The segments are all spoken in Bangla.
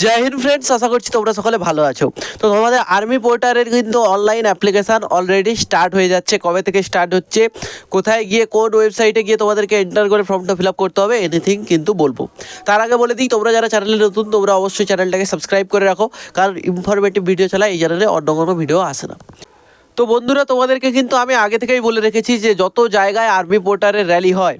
জয় হিন্দ ফ্রেন্ডস আশা করছি তোমরা সকলে ভালো আছো। তো তোমাদের আর্মি পোর্টারের কিন্তু অনলাইন অ্যাপ্লিকেশান অলরেডি স্টার্ট হয়ে যাচ্ছে। কবে থেকে স্টার্ট হচ্ছে? কোথায় গিয়ে কোন ওয়েবসাইটে গিয়ে তোমাদেরকে এন্টার করে ফর্মটা ফিল আপ করতে হবে? এনিথিং কিন্তু বলব। তার আগে বলে দিই, তোমরা যারা চ্যানেলে নতুন, তোমরা অবশ্যই চ্যানেলটাকে সাবস্ক্রাইব করে রাখো। কারণ ইনফরমেটিভ ভিডিও ছাড়া এই চ্যানেলে অন্য কোনো ভিডিও আসে না। তো বন্ধুরা, তোমাদেরকে কিন্তু আমি আগে থেকেই বলে রেখেছি যে যত জায়গায় আর্মি পোর্টারের র্যালি হয়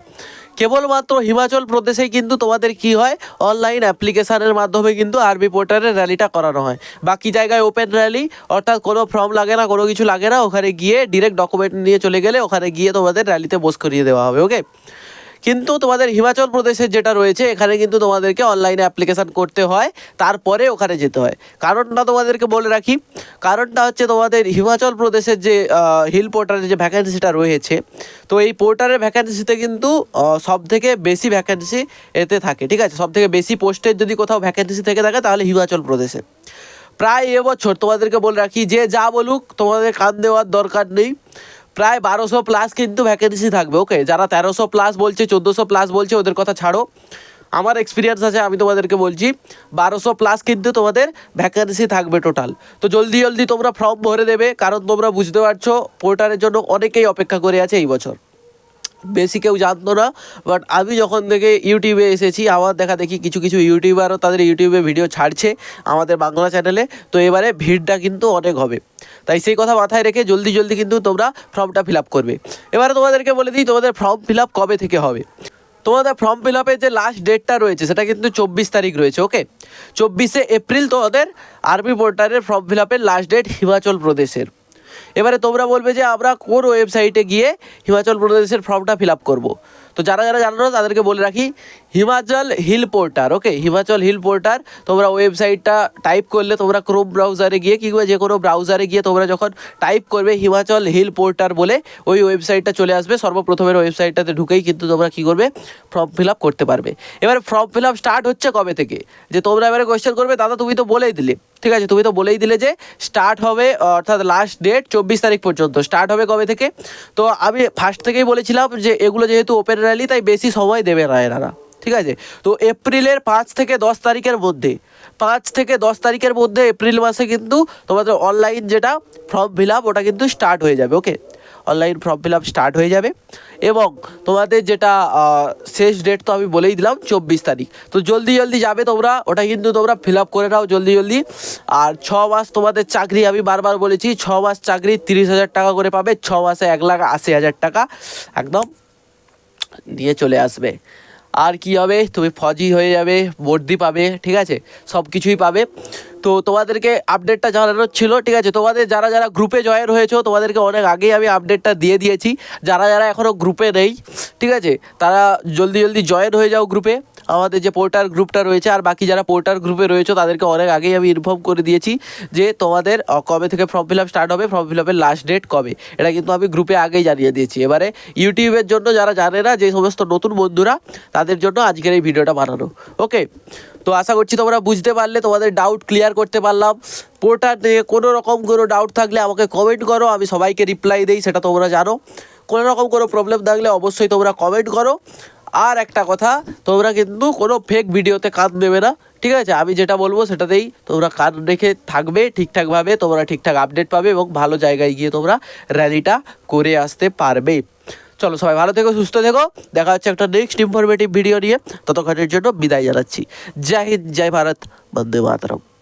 কেবলমাত্র হিমাচল প্রদেশেই কিন্তু তোমাদের কি হয়? অনলাইন অ্যাপ্লিকেশানের মাধ্যমে কিন্তু আরবি পোর্টারের র্যালিটা করানো হয়। বাকি জায়গায় ওপেন র্যালি অর্থাৎ কোনো ফর্ম লাগে না, কোনো কিছু লাগে না, ওখানে গিয়ে ডিরেক্ট ডকুমেন্ট নিয়ে চলে গেলে ওখানে গিয়ে তোমাদের র্যালিতে বোস করিয়ে দেওয়া হবে ওকে কিন্তু তোমাদের হিমাচল প্রদেশের যেটা রয়েছে, এখানে কিন্তু তোমাদেরকে অনলাইনে অ্যাপ্লিকেশান করতে হয়, তারপরে ওখানে যেতে হয়। কারণটা তোমাদেরকে বলে রাখি, কারণটা হচ্ছে তোমাদের হিমাচল প্রদেশের যে হিল পোর্টারের যে ভ্যাকেন্সিটা রয়েছে, তো এই পোর্টারের ভ্যাকেন্সিতে কিন্তু সব থেকে বেশি ভ্যাকেন্সি এতে থাকে, ঠিক আছে? সব থেকে বেশি পোস্টের যদি কোথাও ভ্যাকেন্সি থেকে থাকে, তাহলে হিমাচল প্রদেশে। প্রায় এবছর তোমাদেরকে বলে রাখি, যে যা বলুক তোমাদের কান দেওয়ার দরকার নেই। প্রায় বারোশো প্লাস কিন্তু ভ্যাকেন্সি থাকবে ওকে যারা তেরোশো প্লাস বলছে, চোদ্দোশো প্লাস বলছে, ওদের কথা ছাড়ো। আমার এক্সপিরিয়েন্স আছে, আমি তোমাদেরকে বলছি, বারোশো প্লাস কিন্তু তোমাদের ভ্যাকেন্সি থাকবে টোটাল তো জলদি জলদি তোমরা ফর্ম ভরে দেবে, কারণ তোমরা বুঝতে পারছ পোর্টারের জন্য অনেকেই অপেক্ষা করে আছে এই বছর। বেশি কেউ জানতো না বাট আমি যখন থেকে ইউটিউবে এসেছি, আমার দেখা দেখি কিছু কিছু ইউটিউবারও তাদের ইউটিউবে ভিডিও ছাড়ছে আমাদের বাংলা চ্যানেলে তো এবারে ভিড়টা কিন্তু অনেক হবে। তাই সেই কথা মাথায় রেখে জলদি জলদি কিন্তু তোমরা ফর্মটা ফিল আপ করবে। এবারে তোমাদেরকে বলে দিই, তোমাদের ফর্ম ফিল আপ কবে থেকে হবে? তোমাদের ফর্ম ফিল আপের যে লাস্ট ডেটটা রয়েছে, সেটা কিন্তু চব্বিশ তারিখ রয়েছে ওকে চব্বিশে এপ্রিল তোমাদের আর্মি পোর্টারের ফর্ম ফিল আপের লাস্ট ডেট হিমাচল প্রদেশের। এবারে তোমরা বলবে যে আমরা কোন ওয়েবসাইটে গিয়ে হিমাচল প্রদেশের ফর্মটা ফিল আপ করব। তো যারা যারা জানো না, তাদেরকে বলে রাখি, Himachal hill porter okay Himachal hill porter তোমরা ওয়েবসাইটটা টাইপ করলে তোমরা ক্রোম ব্রাউজারে গিয়ে কিংবা যে কোনো ব্রাউজারে গিয়ে তোমরা যখন টাইপ করবে হিমাচল হিল পোর্টার বলে, ওই ওয়েবসাইটটা চলে আসবে। সর্বপ্রথমের ওয়েবসাইটটাতে ঢুকেই কিন্তু তোমরা কী করবে? ফর্ম ফিল আপ করতে পারবে। এবারে ফর্ম ফিল আপ স্টার্ট হচ্ছে কবে থেকে? যে তোমরা এবারে কোয়েশ্চেন করবে, দাদা তুমি তো বলেই দিলে। ঠিক আছে, তুমি তো বলেই দিলে যে স্টার্ট হবে অর্থাৎ লাস্ট ডেট চব্বিশ তারিখ পর্যন্ত। স্টার্ট হবে কবে থেকে? তো আমি ফার্স্ট থেকেই বলেছিলাম যে এগুলো যেহেতু ওপেন র্যালি তাই বেশি সময় দেবে না এনারা। ঠিক আছে? তো এপ্রিলের পাঁচ থেকে দশ তারিখের মধ্যে, পাঁচ থেকে দশ তারিখের মধ্যে এপ্রিল মাসে কিন্তু তোমাদের অনলাইন যেটা ফর্ম ফিল আপ ওটা কিন্তু স্টার্ট হয়ে যাবে okay online form fill up start হয়ে যাবে। এবং তোমাদের যেটা শেষ ডেট তো আমি বলেই দিলাম, চব্বিশ তারিখ। তো জলদি জলদি যাবে তোমরা, ওটা কিন্তু তোমরা ফিল আপ করে নাও জলদি জলদি। আর ছ মাস তোমাদের চাকরি, আমি বারবার বলেছি, ছ মাস চাকরি তিরিশ হাজার টাকা করে পাবে, ছ মাসে এক লাখ আশি হাজার টাকা একদম নিয়ে চলে আসবে। আর কি হবে? তুমি ফজি হয়ে যাবে, বর্দি পাবে, ঠিক আছে? সব কিছুই পাবে। তো তোমাদেরকে আপডেটটা জানানোর ছিল, ঠিক আছে? তোমাদের যারা যারা গ্রুপে জয়েন হয়েছো, তোমাদেরকে অনেক আগেই আমি আপডেটটা দিয়ে দিয়েছি। যারা যারা এখনও গ্রুপে নেই, ঠিক আছে? তারা জলদি জলদি জয়েন হয়ে যাও গ্রুপে আমাদের যে পোর্টার গ্রুপটা রয়েছে আর বাকি যারা পোর্টার গ্রুপে রয়েছে, তাদেরকে অনেক আগেই আমি ইনফর্ম করে দিয়েছি যে তোমাদের কবে থেকে ফর্ম ফিল আপ স্টার্ট হবে ফর্ম ফিল আপের লাস্ট ডেট কবে। এটা কিন্তু আমি গ্রুপে আগেই জানিয়ে দিয়েছি। এবারে ইউটিউবের জন্য যারা জানে না যে সমস্ত নতুন বন্ধুরা, তাদের জন্য আজকের এই ভিডিওটা বানানো। ওকে তো আশা করছি তোমরা বুঝতে পারলে, তোমাদের ডাউট ক্লিয়ার করতে পারলাম। পোর্টার নিয়ে কোনো রকম কোনো ডাউট থাকলে আমাকে কমেন্ট করো, আমি সবাইকে রিপ্লাই দিই, সেটা তোমরা জানো। কোনো রকম কোনো প্রবলেম থাকলে অবশ্যই তোমরা কমেন্ট করো। আর একটা কথা, তোমরা কিন্তু কোনো ফেক ভিডিওতে কান দেবে না, ঠিক আছে? আমি যেটা বলব সেটাতেই তোমরা কান রেখে থাকবে, ঠিকঠাকভাবে তোমরা ঠিকঠাক আপডেট পাবে এবং ভালো জায়গায় গিয়ে তোমরা র্যালিটা করে আসতে পারবে। চলো সবাই ভালো থেকো, সুস্থ থেকো। দেখা হচ্ছে একটা নেক্সট ইনফরমেটিভ ভিডিও নিয়ে। ততক্ষণের জন্য বিদায় জানাচ্ছি। জয় হিন্দ, জয় ভারত। বন্দে মাতরম।